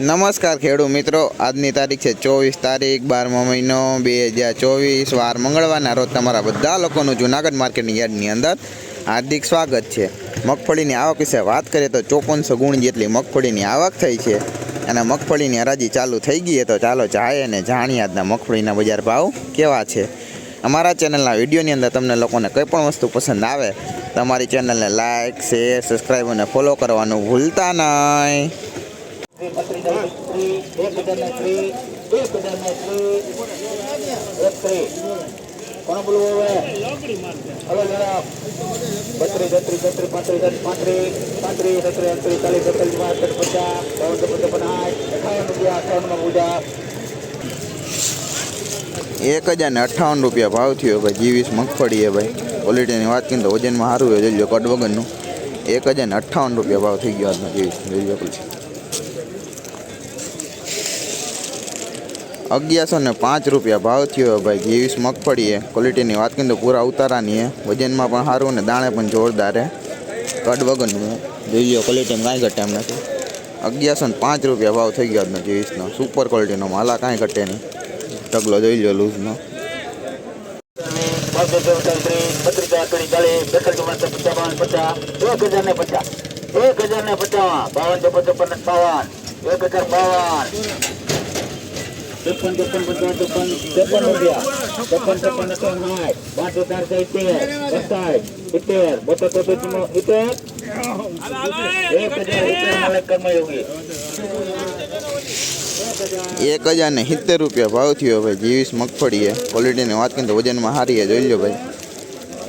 નમસ્કાર ખેડૂત મિત્રો. આજની તારીખ છે ચોવીસ તારીખ, બારમો મહિનો બે હજાર ચોવીસ. વાર મંગળવારના રોજ તમારા બધા લોકોનું જુનાગઢ માર્કેટની યાર્ડની અંદર હાર્દિક સ્વાગત છે. મગફળીની આવક વિશે વાત કરીએ તો ચોપનસો ગુણ જેટલી મગફળીની આવક થઈ છે અને મગફળીની હરાજી ચાલુ થઈ ગઈ તો ચાલો જાય અને જાણીએ આજના મગફળીના બજાર ભાવ કેવા છે. અમારા ચેનલના વિડીયોની અંદર તમને લોકોને કંઈ પણ વસ્તુ પસંદ આવે તમારી ચેનલને લાઇક શેર, સબસ્ક્રાઈબ અને ફોલો કરવાનું ભૂલતા નહીં. કોણ બોલવું હવે હલો જણાબ બત્રીસ બત્રીસ બત્રીસ પાંત્રીસ પાંત્રીસ પાંત્રીસ સત્રીસ અડત્રીસ ચાલીસ એકતાલીસ બાસઠ પચાસ બાવન ચોપન ચોપન આઠ અઠાવન રૂપિયા અઠાવનમાં પૂજા એક હજાર ને અઠ્ઠાવન રૂપિયા ભાવ થયો ભાઈ, જીવીસ મગફળી છે ભાઈ. ક્વોલિટીની વાત કરીને તો વજનમાં સારું હોય, જોઈ લો કટ વગરનું. એક હજાર ને અઠ્ઠાવન રૂપિયા ભાવ થઈ ગયો આજનો જીવીસ, જોઈ લો પછી. અગિયારસો ને પાંચ રૂપિયા ભાવ થયો ભાઈ, જીવીસ મગફળી એ ક્વોલિટીની વાત કરીને તો પૂરા ઉતારાની એ વજનમાં પણ સારું ને દાણે પણ જોરદાર હે. કડ વગરનું. જોઈએ ક્વોલિટીમાં કાંઈ ઘટે એમ નથી. અગિયારસો ને પાંચ રૂપિયા ભાવ થઈ ગયો આજનો જેવીસનો. સુપર ક્વોલિટીનો માલા કાંઈ ઘટે નહીં. ઢગલો જોઈ લો લૂઝનો. એક હજાર ને પચાસ. બાવન ચોપન ચોપન બાવન. એક હજાર બાવન રૂપિયા સાઠ એક હજાર કર્મયોગી એક હજાર ને સિત્તેર રૂપિયા ભાવ થયો ભાઈ જીવીસ મગફળી એ ક્વોલિટીની વાત કરીને તો વજનમાં એ જોઈ લો ભાઈ.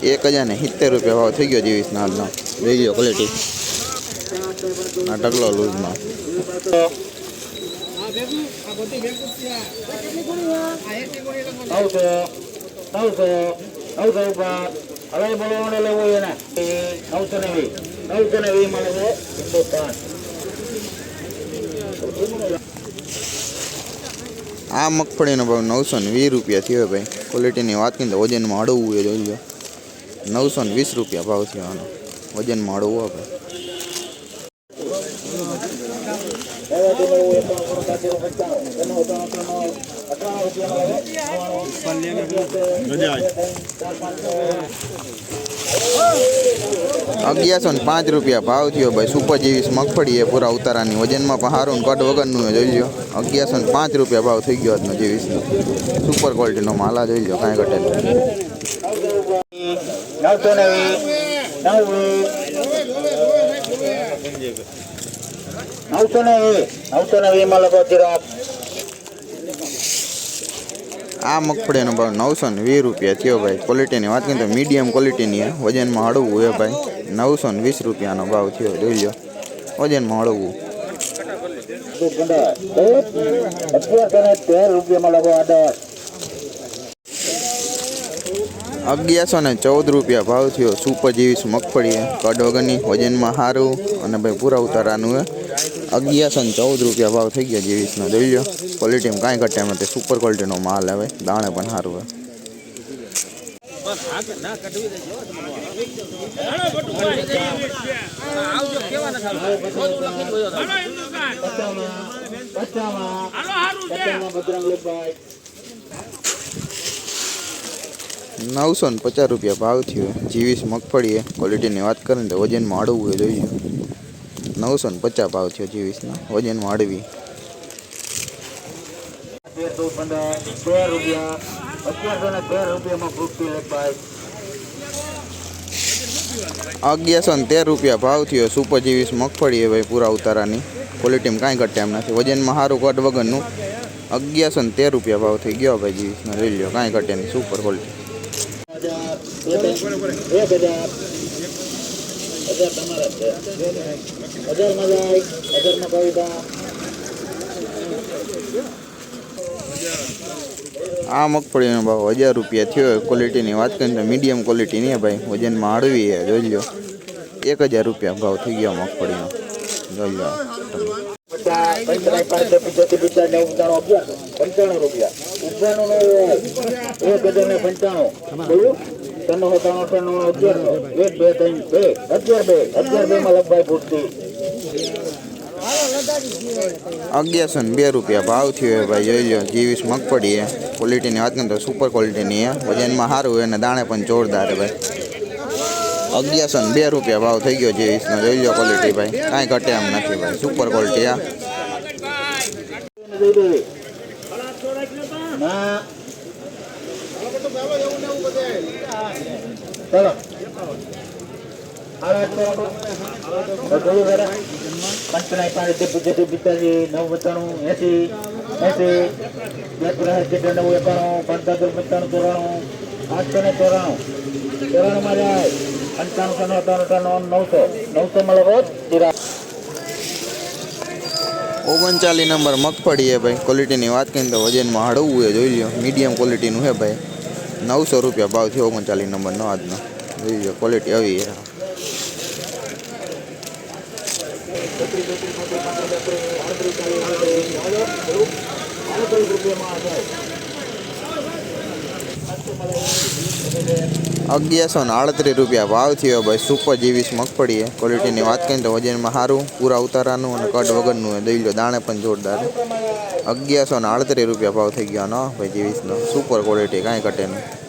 એક હજાર ને સિત્તેર રૂપિયા ભાવ થઈ ગયો જીવીસના હાલનો. જોઈ લો ક્વોલિટી આ ટકલો લૂઝમાં આ મગફળીનો ભાવ નવસો ને વીસ રૂપિયા થયો ભાઈ. ક્વોલિટીની વાત કરીને વજનમાં અડવવું એ જોઈ લો નવસો ને વીસ રૂપિયા ભાવ થયો આનો. વજનમાં અડવું ભાઈ. અગિયારસો ને પાંચ રૂપિયા ભાવ થયો ભાઈ. સુપર જેવીસ મગફળી એ પૂરા ઉતારાની. વજનમાં પણ સારું ને કટ વગરનું એ જોઈ લો અગિયારસો ને પાંચ રૂપિયા ભાવ થઈ ગયો આજનો જેવીસનો સુપર ક્વોલિટીનો માલા જોઈ લો કાંઈ ઘટે નહીં. નવસો ને વીસ. નવસો ને વીસ નવસો ને વીસમાં લખો ચિરાગ આ મગફળીનો ભાવ નવસો ને વીસ રૂપિયા થયો ભાઈ ક્વોલિટીની વાત કરીએ તો મીડિયમ ક્વોલિટીની વજનમાં હળવું એ ભાઈ નવસો ને વીસ રૂપિયાનો ભાવ થયો જોઈ લો વજનમાં હળવું રૂપિયામાં આદર અગિયારસો ને ચૌદ રૂપિયા ભાવ થયો. સુપર જેવીસ મગફળી કડ વગરની વજનમાં સારું અને ભાઈ પૂરા ઉતારાનું અગિયારસો ને ચૌદ રૂપિયા ભાવ થઈ ગયા જેવીસનો. જોઈ લો ક્વોલિટીમાં કાંઈ ઘટે એમ નથી. સુપર ક્વોલિટીનો માલ આવે. દાણે પણ સારું હોય પચામાં નવસો ને પચાસ રૂપિયા ભાવ થયો. જીવીસ મગફળી છે ક્વોલિટીની વાત કરીએ તો વજનમાં અડવું એ જોઈએ. નવસો ને પચાસ ભાવ થયો જીવીસનો. વજનમાં અડવી તેરસો પંદર તેર રૂપિયા અગિયારસો ને તેર રૂપિયામાં ફૂટતી લખભાઈ અગિયારસો ને તેર રૂપિયા ભાવ થયો. સુપર જીવીસ મગફળી છે ભાઈ પૂરા ઉતારાની. ક્વોલિટીમાં કાંઈ ઘટે એમ નથી. વજનમાં સારું કટ વગરનું અગિયારસો ને તેર રૂપિયા ભાવ થઈ ગયો ભાઈ જીવીસનો. જોઈ લો કાંઈ ઘટે નહીં. સુપર ક્વોલિટી હજાર એક હજાર હજાર તમારા છે હજારમાં જાય હજારમાં કવિતા આ મગફળીનો ભાવ હજાર રૂપિયા થયો ક્વોલિટીની વાત કરીએ તો મીડિયમ ક્વોલિટી નહીં ભાઈ. વજનમાં હળવી છે જોઈ લો એક હજાર રૂપિયા ભાવ થઈ ગયો મગફળીનો. જોઈ લો પંચાણું રૂપિયા. પંચાણું બોલું ત્રણ સત્તાણું અઠાણું અગિયારસો એક બે ત્રણ બે અગિયાર બે અગિયાર બે માં લગભાઈ પૂછતી અગિયારસો ને બે રૂપિયા ભાવ થયો હે ભાઈ, જોઈ લો જીવીસ મગફળી હે ક્વોલિટીની વાત કરીએ તો સુપર ક્વોલિટીની હે વજનમાં સારું હે અને દાણે પણ જોરદાર હે ભાઈ. અગિયારસો ને બે રૂપિયા ભાવ થઈ ગયો જીવીસનો જોઈ લો ક્વોલિટી ભાઈ. કાંઈ ઘટે એમ નથી ભાઈ. સુપર ક્વોલિટી આ. ચિરા ઓગણચાલીસ નંબર મગફળી હે ભાઈ. ક્વોલિટીની વાત કરીને તો વજનમાં હળવું જોઈ લો મીડિયમ ક્વોલિટીનું હે ભાઈ. નવસો રૂપિયા ભાવ થયો ઓગણચાલીસ નંબરનો આજનો. જોઈ જો ક્વોલિટી આવી હે અગિયારસો ને આડત્રીસ રૂપિયા ભાવ થયો ભાઈ સુપર જીવીસ મગફળી ક્વોલિટીની વાત કરીએ તો વજનમાં સારું, પૂરા ઉતારાનું અને કટ વગરનું દઈ લો, દાણે પણ જોરદાર. અગિયારસો ને આડત્રીસ રૂપિયા ભાવ થઈ ગયો ન, ભાઈ, જીવીસનો. સુપર ક્વોલિટી કાંઈ ઘટે નહીં.